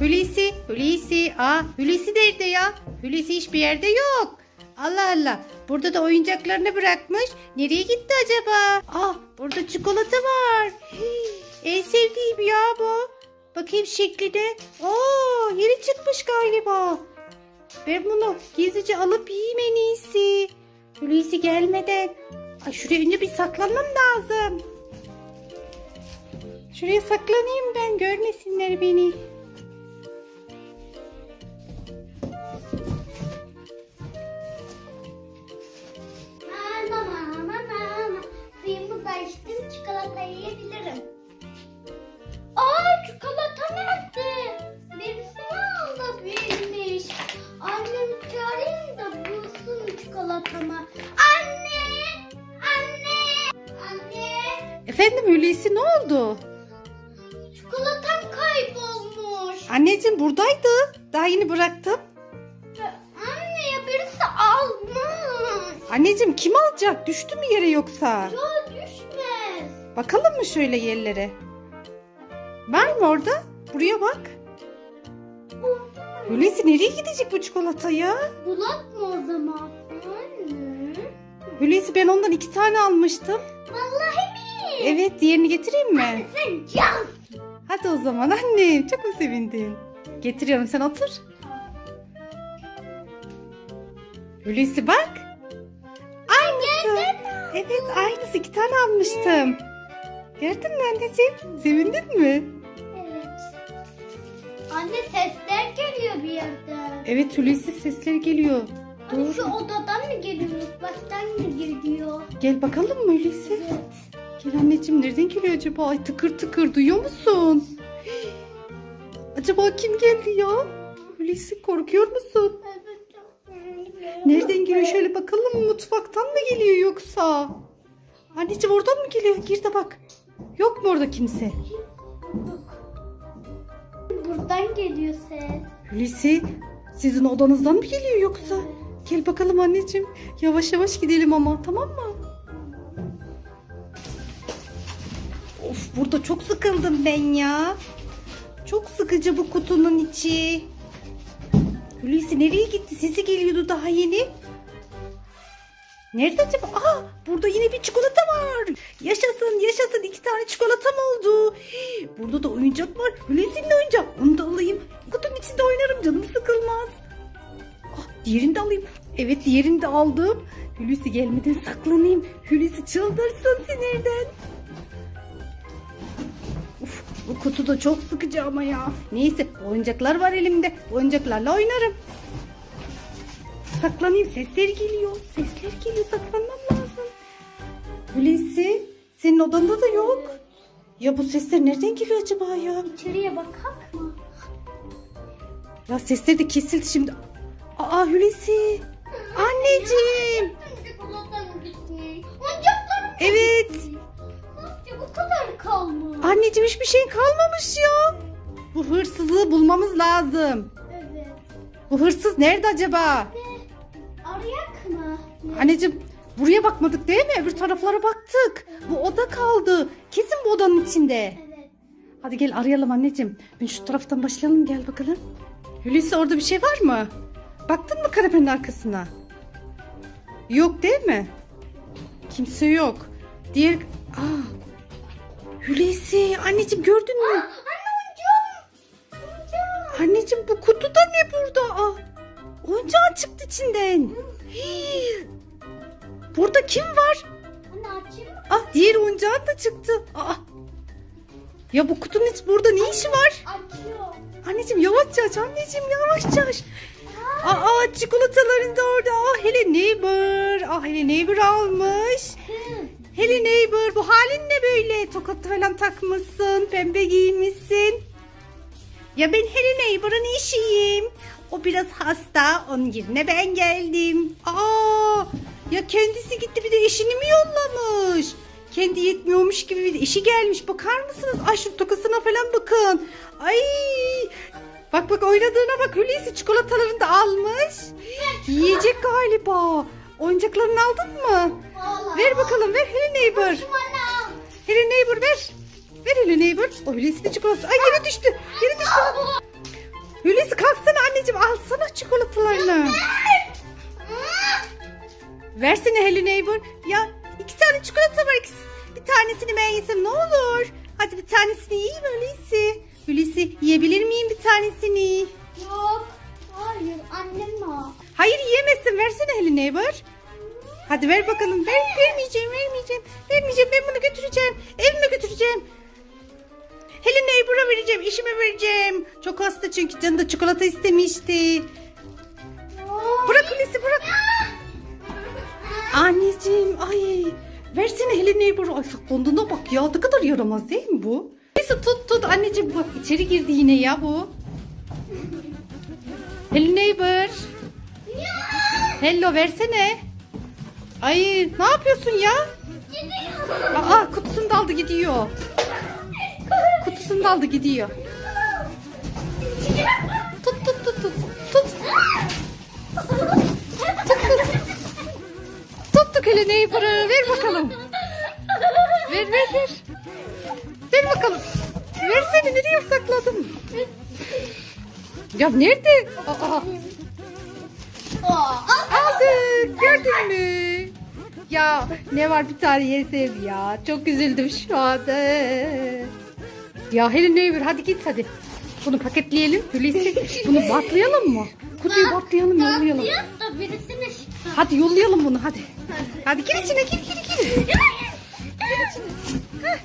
Hulusi, Hulusi. Aa, Hulusi nerede ya? Hulusi hiçbir yerde yok. Allah Allah. Burada da oyuncaklarını bırakmış. Nereye gitti acaba? Ah, burada çikolata var. Hii, en sevdiğim ya bu. Bakayım şekline. Oo, yeni çıkmış galiba. Ben bunu gizlice alıp yiyeyim en iyisi. Hulusi gelmeden. Ay şuraya önce bir saklanmam lazım. Şuraya saklanayım ben görmesinler beni. Çikolatamı. Anne! Anne! Anne! Efendim Hulusi ne oldu? Çikolatam kaybolmuş. Anneciğim buradaydı. Daha yeni bıraktım. Anne ya birisi almış. Anneciğim kim alacak? Düştü mü yere yoksa? Ya düşmez. Bakalım mı şöyle yerlere? Var mı orada? Buraya bak. Hulusi nereye gidecek bu çikolata ya? Bulak mı o zaman? Hulusi ben ondan iki tane almıştım. Vallahi mi? Evet diğerini getireyim mi? Sen can. Hadi o zaman annem. Çok mu sevindin? Getiriyorum sen otur. Hulusi bak. Aynısı. Evet aynısı iki tane almıştım. Gördün mü anneciğim? Sevindin mi? Evet. Anne sesler geliyor bir yerden. Evet Hulusi sesleri geliyor. Doğru. şu odadan mı geliyor? Baştan mı geliyor? Gel bakalım mı Hulusi? Evet. Gel anneciğim nereden geliyor acaba? Ay tıkır tıkır duyuyor musun? Acaba kim geldi ya? Hulusi korkuyor musun? Nereden geliyor şöyle bakalım mutfaktan mı geliyor yoksa? Anneciğim oradan mı geliyor? Gir de bak. Yok mu orada kimse? Buradan geliyor ses. Hulusi sizin odanızdan mı geliyor yoksa? Gel bakalım anneciğim. Yavaş yavaş gidelim ama tamam mı? Of burada çok sıkıldım ben ya. Çok sıkıcı bu kutunun içi. Hulusi nereye gitti? Sesi geliyordu daha yeni. Nerede acaba? Aa, burada yine bir çikolata var. Yaşasın yaşasın iki tane çikolatam oldu. Burada da oyuncak var. Hulusi'nin oyuncak. Onu da alayım. Kutunun içinde oynarım canım sıkılmaz. Ah, diğerini de alayım. Evet diğerini de aldım. Hulusi gelmeden saklanayım. Hulusi çıldırsın sinirden. Uf, bu kutu da çok sıkıcı ama ya. Neyse oyuncaklar var elimde. Oyuncaklarla oynarım. Saklanayım sesler geliyor. Sesler geliyor saklanmam lazım. Hulusi senin odanda da yok. Ya bu sesler nereden geliyor acaba ya? İçeriye bakak mı? Ya sesleri de kesildi şimdi. Aa Hulusi. Anneciğim. Evet. Bu kadar kalmış. Anneciğim hiçbir şeyin kalmamış ya. Bu hırsızı bulmamız lazım. Evet. Bu hırsız nerede acaba? Arayak mı? Anneciğim buraya bakmadık değil mi? Öbür taraflara baktık. Bu oda kaldı. Kesin bu odanın içinde. Evet. Hadi gel arayalım anneciğim. Ben şu taraftan başlayalım gel bakalım. Hulusi orada bir şey var mı? Baktın mı kanepenin arkasına? Yok değil mi? Kimse yok. Diğer... Aa, Hulusi anneciğim gördün mü? Anne oyuncağım. Anneciğim bu kutu da ne burada? Aa, oyuncağın çıktı içinden. Hii. Burada kim var? Anne açayım mı? Ah diğer oyuncağın da çıktı. Aa. Ya bu kutunun hiç burada ne işi var? Açıyor. Anneciğim yavaşça aç anneciğim yavaşça aç. Aa çikolataların da orada. Ah hele neighbor. Ah hele neighbor almış. Hele neighbor bu halin ne böyle? Tokat falan takmışsın. Pembe giymişsin. Ya ben hele neighbor'ın işiyim. O biraz hasta. Onun yerine ben geldim. Aa ya kendisi gitti bir de eşini mi yollamış? Kendi yetmiyormuş gibi bir de eşi gelmiş. Bakar mısınız? Ay şu tokasına falan bakın. Ay Bak bak oynadığına bak Hulusi çikolatalarını da almış. Yiyecek galiba. Oyuncaklarını aldın mı? Vallahi. Ver bakalım ver Hello Neighbor. Hello Neighbor ver. Ver Hello Neighbor. O Hulusi de çikolatası. Ay yere düştü. Yere düştü. Hulusi kalksana anneciğim alsana çikolatalarını. Versene Hello Neighbor. Ya iki tane çikolata var. İkisi. Bir tanesini ben yesem ne olur. Hadi bir tanesini yiyeyim Hulusi. Öyleyse yiyebilir miyim bir tanesini? Yok. Hayır annem o. Hayır yiyemezsin. Versene Hello Neighbor. Hadi ver bakalım. Ver, vermeyeceğim, vermeyeceğim. Vermeyeceğim. Ben bunu götüreceğim. Evime götüreceğim. Hello Neighbor'a vereceğim. işime vereceğim. Çok hasta çünkü canı da çikolata istemişti. Bırak Hulusi bırak. Anneciğim ay. Versene Hello Neighbor'a. Ay saklandığına bak ya. Ne kadar yaramaz değil mi bu? Neyse tut tut anneciğim bak içeri girdi yine ya bu. Hello Neighbor. Hello versene. Ay ne yapıyorsun ya? Aa kutusunu da aldı gidiyor. Kutusunu da aldı gidiyor. Tut tut tut tut. Tut. Tuttuk hele neighbor'ı. Ver bakalım. Ver ver ver. Ver bakalım. Versene nereye sakladın? Ya nerede? Aa, aldık. Gördün mü? Ya ne var bir tane yesem ya. Çok üzüldüm şu anda. Ya Helen Neighbor hadi git hadi. Bunu paketleyelim. Hulusi bunu batlayalım mı? Kutuyu batlayalım yollayalım. Hadi yollayalım bunu hadi. Hadi gir içine gir gir gir. Gir içine. Heh.